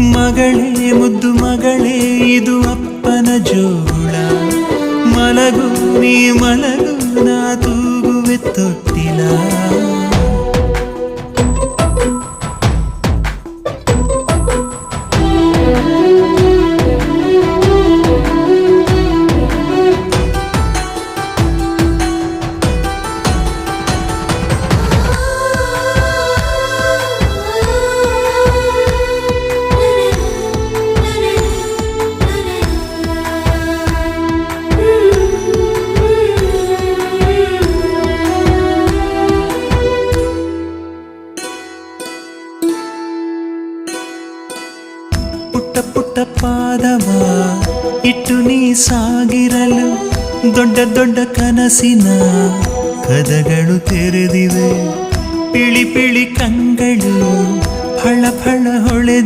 ಮಗಳೇ ಮುದ್ದು ಮಗಳೇ ಇದು ಅಪ್ಪನ ಜೋಳ. ಮಲಗು ನೀ ಮಲಗು ನಾ ತೂಗುವೆ ತೊಟ್ಟಿಲ. ಪುಟ್ಟ ಪಾದವ ಇಟ್ಟು ನೀ ಸಾಗಿರಲು ದೊಡ್ಡ ದೊಡ್ಡ ಕನಸಿನ ಕದಗಳು ತೆರೆದಿವೆ. ಪಿಳಿ ಪಿಳಿ ಕಂಗಳು ಫಳ ಫಳ ಹೊಳೆದಿ